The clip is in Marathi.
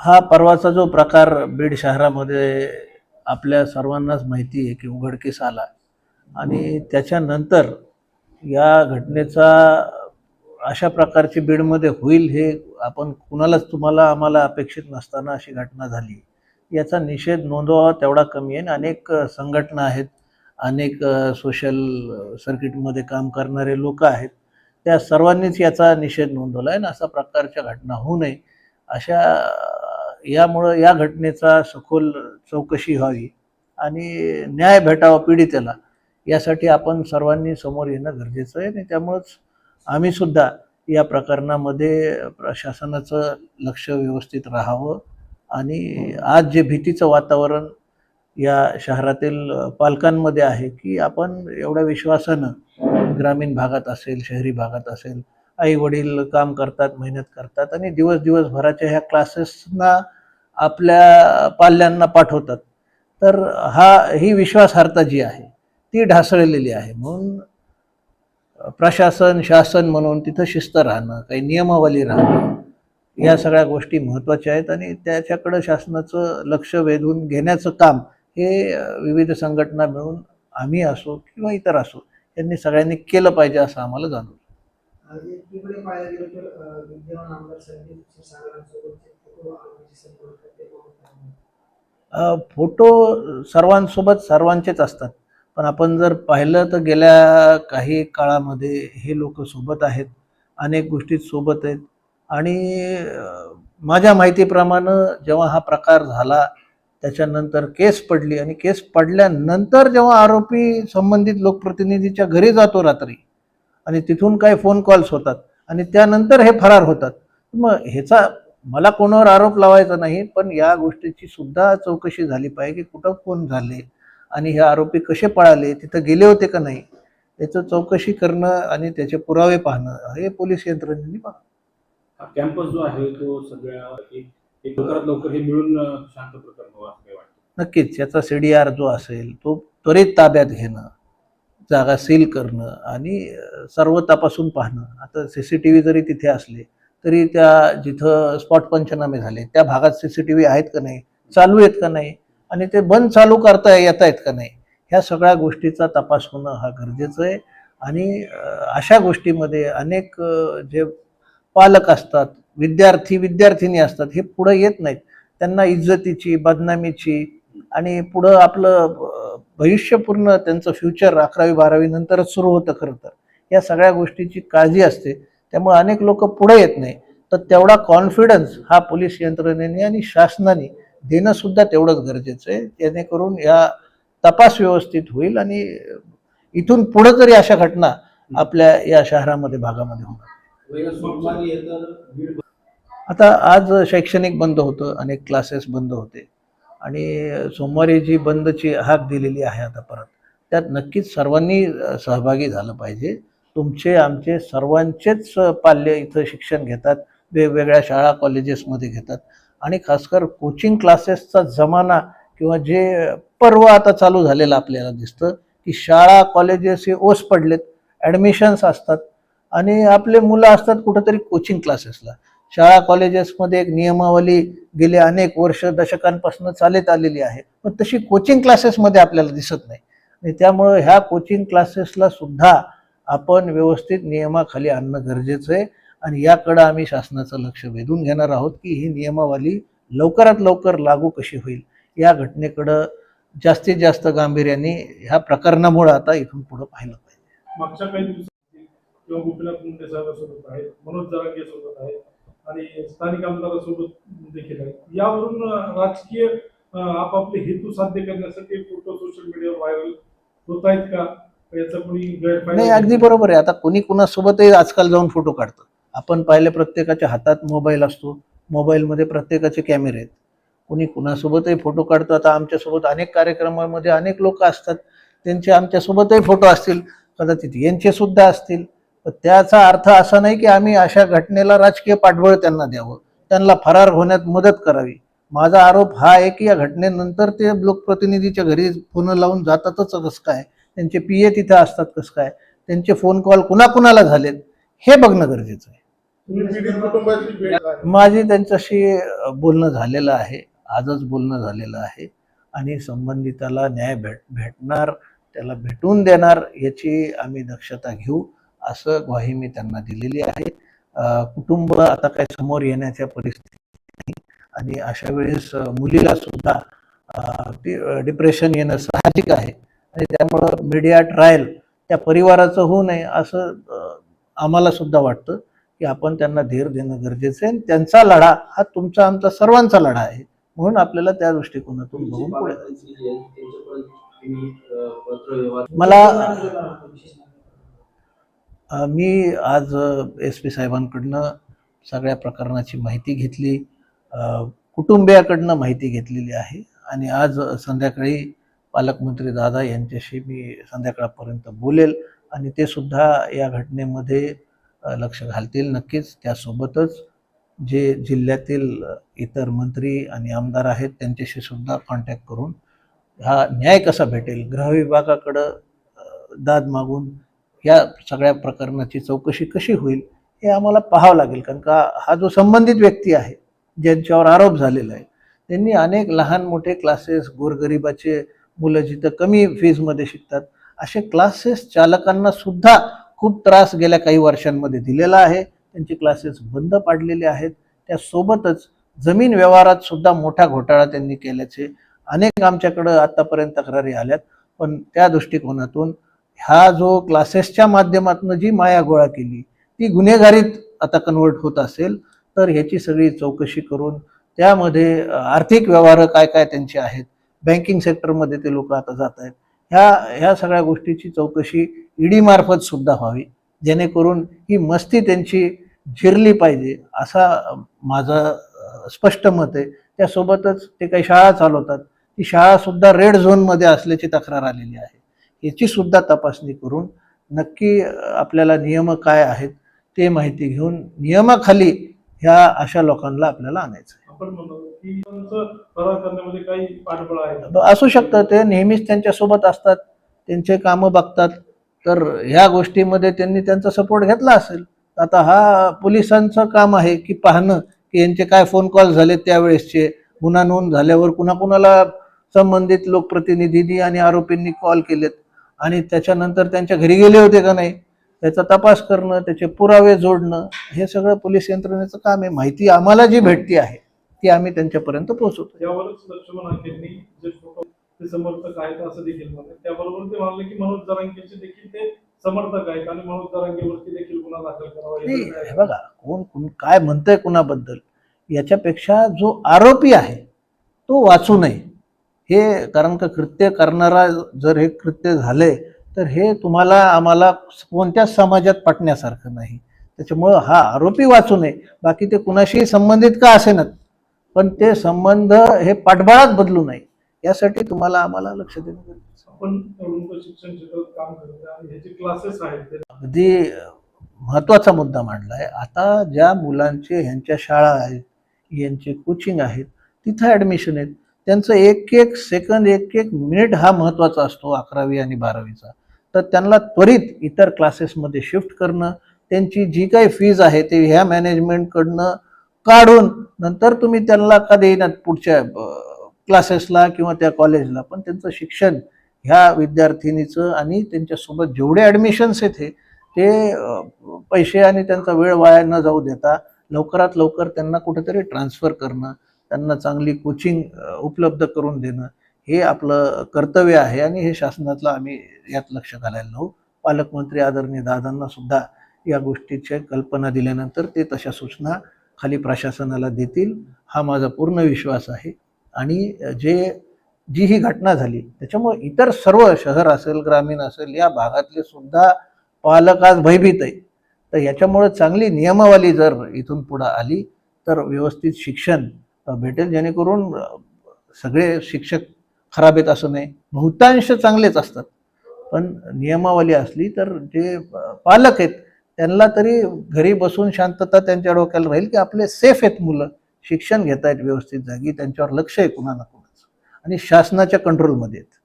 हा परवाचा जो प्रकार बीड शहरामध्ये आपल्या सर्वांनाच माहिती आहे की उघडकीस आला आणि त्याच्यानंतर या घटनेचा अशा प्रकारची बीडमध्ये होईल हे आपण कुणालाच तुम्हाला आम्हाला अपेक्षित नसताना अशी घटना झाली. याचा निषेध नोंदवावा तेवढा कमी आहे आणि अनेक संघटना आहेत अनेक सोशल सर्किटमध्ये काम करणारे लोक आहेत. त्या सर्वांनीच याचा निषेध नोंदवला आहे आणि अशा प्रकारच्या घटना होऊ नये अशा यामुळं या घटनेचा सखोल चौकशी व्हावी आणि न्याय भेटावा पीडितेला. यासाठी आपण सर्वांनी समोर येणं गरजेचं आहे आणि त्यामुळंच आम्हीसुद्धा या प्रकरणामध्ये प्रशासनाचं लक्ष व्यवस्थित राहावं आणि आज जे भीतीचं वातावरण या शहरातील पालकांमध्ये आहे की आपण एवढ्या विश्वासानं ग्रामीण भागात असेल शहरी भागात असेल आई वडील काम करतात मेहनत करतात आणि दिवस दिवसभराच्या ह्या क्लासेसना आपल्या पाल्यांना पाठवतात. तर हा ही विश्वासार्हता जी आहे ती ढासळलेली आहे. म्हणून प्रशासन शासन म्हणून तिथं शिस्त राहणं काही नियमावली राहणं या सगळ्या गोष्टी महत्त्वाच्या आहेत आणि त्याच्याकडं शासनाचं लक्ष वेधून घेण्याचं काम हे विविध संघटना मिळून आम्ही असो किंवा इतर असो यांनी सगळ्यांनी केलं पाहिजे असं आम्हाला जाणवतं. इकडे पाहायला गेलं तर विद्यमान आमदार संदीप फोटो सर्वांसोबत सर्वांचेच असतात. पण आपण जर पाहिलं तर गेल्या काही काळामध्ये हे लोक सोबत आहेत अनेक गोष्टीत सोबत आहेत. आणि माझ्या माहितीप्रमाणे जेव्हा हा प्रकार झाला त्याच्यानंतर केस पडली. आणि केस पडल्यानंतर जेव्हा आरोपी संबंधित लोकप्रतिनिधीच्या घरी जातो रात्री आणि तिथून काही फोन कॉल्स होतात. आणि त्यानंतर हे फरार होतात. मग ह्याचा मला कोणावर आरोप लावायचा नाही पण या गोष्टीची सुद्धा चौकशी झाली पाहिजे की कुठं फोन झाले आणि हे आरोपी कसे पळाले तिथं गेले होते का नाही याचं चौकशी करणं आणि त्याचे पुरावे पाहणं हे पोलीस यंत्रणेने पाहणं हा कॅम्पस जो आहे तो सगळ्या लवकरात लवकर हे मिळून शांत प्रकरण नक्कीच याचा सी डी आर जो असेल तो त्वरित ताब्यात घेणं. जागा सील करणं आणि सर्व तपासून पाहणं. आता सी सी टी व्ही जरी तिथे असले तरी त्या जिथं स्पॉट पंचनामे झाले त्या भागात सी सी टी व्ही आहेत का नाही चालू आहेत का नाही आणि ते बंद चालू करता येत आहेत का नाही ह्या सगळ्या गोष्टीचा तपास होणं हा गरजेचं आहे. आणि अशा गोष्टीमध्ये अनेक जे पालक असतात विद्यार्थी विद्यार्थिनी असतात हे पुढं येत नाहीत. त्यांना इज्जतीची बदनामीची आणि पुढं आपलं भविष्यपूर्ण भविष्य पूर्ण त्यांचं फ्युचर अकरावी बारावी नंतरच सुरू होतं खरं तर. या सगळ्या गोष्टीची काळजी असते. त्यामुळे अनेक लोक पुढे येत नाही. तर तेवढा कॉन्फिडन्स हा पोलीस यंत्रणेने आणि शासनाने देणं सुद्धा तेवढंच गरजेचं आहे. जेणेकरून या तपास व्यवस्थित होईल आणि इथून पुढे तरी अशा घटना आपल्या या शहरामध्ये भागामध्ये होणार. आता आज शैक्षणिक बंद होतं अनेक क्लासेस बंद होते. आणि सोमवारी जी बंदची हाक दिलेली आहे आता परत त्यात नक्कीच सर्वांनी सहभागी झालं पाहिजे. तुमचे आमचे सर्वांचेच पाल्य इथं शिक्षण घेतात वेगवेगळ्या शाळा कॉलेजेसमध्ये घेतात आणि खासकर कोचिंग क्लासेसचा जमाना किंवा जे पर्व आता चालू झालेलं आपल्याला दिसतं की शाळा कॉलेजेस हे ओस पडलेत ॲडमिशन्स असतात आणि आपले मुलं असतात कुठंतरी कोचिंग क्लासेसला. शाळा कॉलेजेसमध्ये एक नियमावली गेले अनेक वर्ष दशकांपासून चालत आलेली आहे. पण तशी कोचिंग क्लासेसमध्ये आपल्याला दिसत नाही. आणि त्यामुळं ह्या कोचिंग क्लासेसला सुद्धा आपण व्यवस्थित नियमाखाली आणणं गरजेचं आहे. आणि याकडं आम्ही शासनाचं लक्ष वेधून घेणार आहोत की ही नियमावली लवकरात लवकर लागू कशी होईल. या घटनेकडं जास्तीत जास्त गांभीर्याने ह्या प्रकरणामुळं आता इथून पुढं पाहिलं पाहिजे. मागच्या काही दिवसांमध्ये आणि स्थानिक आमदारासोबत देखील आहे. यावरून राजकीय आपापले हेतू साध्य करण्यासाठी फोटो सोशल मीडियावर व्हायरल होत आहेत का? याचा कोणी गैरफायदा नाही अगदी बरोबर आहे. आता कोणी कुणासोबतही आजकाल जाऊन फोटो काढतं. आपण पाहिले प्रत्येकाच्या हातात मोबाईल असतो. मोबाईलमध्ये प्रत्येकाचे कॅमेरे आहेत. कोणी कुणासोबतही फोटो काढतं. आता आमच्यासोबत अनेक कार्यक्रमामध्ये अनेक लोक असतात. त्यांचे आमच्यासोबतही फोटो असतील. कदाचित यांचे सुद्धा असतील. त्याचा अर्थ असा नाही की आम्ही अशा घटनेला राजकीय पाठबळ त्यांना द्यावं. त्यांना फरार होण्यात मदत करावी. माझा आरोप हा आहे की या घटनेनंतर ते लोकप्रतिनिधीच्या घरी फोन लावून जातातच कसं काय? त्यांचे पी ए तिथे असतात कसं काय? त्यांचे फोन कॉल कुणाकुणाला झालेत? हे बघणं गरजेचं आहे. माझी त्यांच्याशी बोलणं झालेलं आहे. आजच बोलणं झालेलं आहे. आणि संबंधिताला न्याय भेट भेटणार त्याला भेटून देणार याची आम्ही दक्षता घेऊ. असं ग्वाही मी त्यांना दिलेली आहे. कुटुंब आता काय समोर येण्याच्या परिस्थिती नाही. आणि अशा वेळेस मुलीला सुद्धा डिप्रेशन येणं साहजिक आहे. आणि त्यामुळं मीडिया ट्रायल त्या परिवाराचं होऊ नये असं आम्हाला सुद्धा वाटतं की आपण त्यांना धीर देणं गरजेचं आहे. त्यांचा लढा हा तुमचा आमचा सर्वांचा लढा आहे. म्हणून आपल्याला त्या दृष्टिकोनातून बघून पुढे. मला मी आज एस पी साहेबांकडनं सगळ्या प्रकरणाची माहिती घेतली. कुटुंबियाकडनं माहिती घेतलेली आहे. आणि आज संध्याकाळी पालकमंत्री दादा यांच्याशी मी संध्याकाळपर्यंत बोलेल आणि ते सुद्धा या घटनेमध्ये लक्ष घालतील नक्कीच. त्यासोबतच जे जिल्ह्यातील इतर मंत्री आणि आमदार आहेत त्यांच्याशी सुद्धा कॉन्टॅक्ट करून हा न्याय कसा भेटेल? गृहविभागाकडं दाद मागून या सगळ्या प्रकरणाची चौकशी कशी होईल हे आम्हाला पाहावं लागेल. कारण का हा जो संबंधित व्यक्ती आहे ज्यांच्यावर आरोप झालेला आहे त्यांनी अनेक लहान मोठे क्लासेस गोरगरिबाचे मुलं जिथं कमी फीजमध्ये शिकतात असे क्लासेस चालकांना सुद्धा खूप त्रास गेल्या काही वर्षांमध्ये दिलेला आहे. त्यांचे क्लासेस बंद पाडलेले आहेत. त्यासोबतच जमीन व्यवहारात सुद्धा मोठा घोटाळा त्यांनी केल्याचे अनेक आमच्याकडं आतापर्यंत तक्रारी आल्यात. पण त्या दृष्टिकोनातून ह्या जो क्लासेसच्या माध्यमातून जी माया गोळा केली ती गुन्हेगारीत आता कन्वर्ट होत असेल तर ह्याची सगळी चौकशी करून त्यामध्ये आर्थिक व्यवहार काय काय त्यांचे आहेत बँकिंग सेक्टरमध्ये ते लोक आता जात आहेत ह्या ह्या सगळ्या गोष्टीची चौकशी ईडी मार्फत सुद्धा व्हावी जेणेकरून ही मस्ती त्यांची जिरली पाहिजे असा माझा स्पष्ट मत आहे. त्यासोबतच ते काही शाळा चालवतात ती शाळा सुद्धा रेड झोनमध्ये असल्याची तक्रार आलेली आहे. याची सुद्धा तपासणी करून नक्की आपल्याला नियम काय आहेत ते माहिती घेऊन नियमाखाली ह्या अशा लोकांना आपल्याला आणायचं आहे. असू शकतं ते नेहमीच त्यांच्यासोबत असतात त्यांचे कामं बघतात. तर ह्या गोष्टीमध्ये त्यांनी त्यांचा सपोर्ट घेतला असेल आता हा पोलिसांचं काम आहे की पाहणं की यांचे काय फोन कॉल झाले त्यावेळेसचे. गुन्हा नोंद झाल्यावर कुणाकुणाला संबंधित लोकप्रतिनिधींनी आणि आरोपींनी कॉल केलेत. आणि त्याच्यानंतर त्यांच्या घरी गेले होते का नाही त्याचा तपास करणं त्याचे पुरावे जोडणं हे सगळं पोलीस यंत्रणेचं काम आहे. माहिती आम्हाला जी भेटती आहे ती आम्ही त्यांच्यापर्यंत पोहोचवतो. समर्थक आहेत असं देखील म्हणाले. त्याबरोबर ते म्हणाले की मनोज जरांगेचे देखील ते समर्थक आहेत आणि मनोज जरांगेवरती देखील गुन्हा दाखल करावा नाही याचं बघा कोण कोण काय म्हणतंय कुणाबद्दल याच्यापेक्षा जो आरोपी आहे तो वाचू नये. हे कारण का कृत्य करणारा जर हे कृत्य झालंय तर हे तुम्हाला आम्हाला कोणत्याच समाजात पटण्यासारखं नाही. त्याच्यामुळं हा आरोपी वाचू नये. बाकी ते कुणाशीही संबंधित का असेनात पण ते संबंध हे पाठबळात बदलू नये. यासाठी तुम्हाला आम्हाला लक्ष देणं गरजेचं अगदी महत्त्वाचा मुद्दा मांडला आहे आता ज्या मुलांचे ह्यांच्या शाळा आहेत यांचे कोचिंग आहेत तिथं ॲडमिशन आहेत. त्यांचं एक एक सेकंद एक एक मिनिट हा महत्त्वाचा असतो अकरावी आणि बारावीचा. तर त्यांना त्वरित इतर क्लासेसमध्ये शिफ्ट करणं त्यांची जी काही फीज आहे ते ह्या मॅनेजमेंटकडनं काढून नंतर तुम्ही त्यांना का देईनात पुढच्या क्लासेसला किंवा त्या कॉलेजला पण त्यांचं शिक्षण ह्या विद्यार्थिनीचं आणि त्यांच्यासोबत जेवढे ॲडमिशन्स आहेत हे ते पैसे आणि त्यांचा वेळ वाया न जाऊ देता लवकरात लवकर त्यांना कुठेतरी ट्रान्सफर करणं त्यांना चांगली कोचिंग उपलब्ध करून देणं हे आपलं कर्तव्य आहे आणि हे शासनातलं आम्ही यात लक्ष घालायला लावू. पालकमंत्री आदरणीय दादांना सुद्धा या गोष्टीची कल्पना दिल्यानंतर ते तशा सूचना खाली प्रशासनाला देतील. हा माझा पूर्ण विश्वास आहे. आणि जे जी ही घटना झाली त्याच्यामुळे इतर सर्व शहर असेल ग्रामीण असेल या भागातले सुद्धा पालक आज भयभीत आहे तर याच्यामुळे चांगली नियमावली जर इथून पुढं आली तर व्यवस्थित शिक्षण भेटेल जेणेकरून सगळे शिक्षक खराब आहेत असं नाही. बहुतांश चांगलेच असतात. पण नियमावली असली तर जे पालक आहेत त्यांना तरी घरी बसून शांतता त्यांच्या डोक्याला राहील की आपले सेफ आहेत मुलं. शिक्षण घेत आहेत व्यवस्थित जागी त्यांच्यावर लक्ष आहे कुणा ना कुणाचं. आणि शासनाच्या कंट्रोलमध्ये आहेत.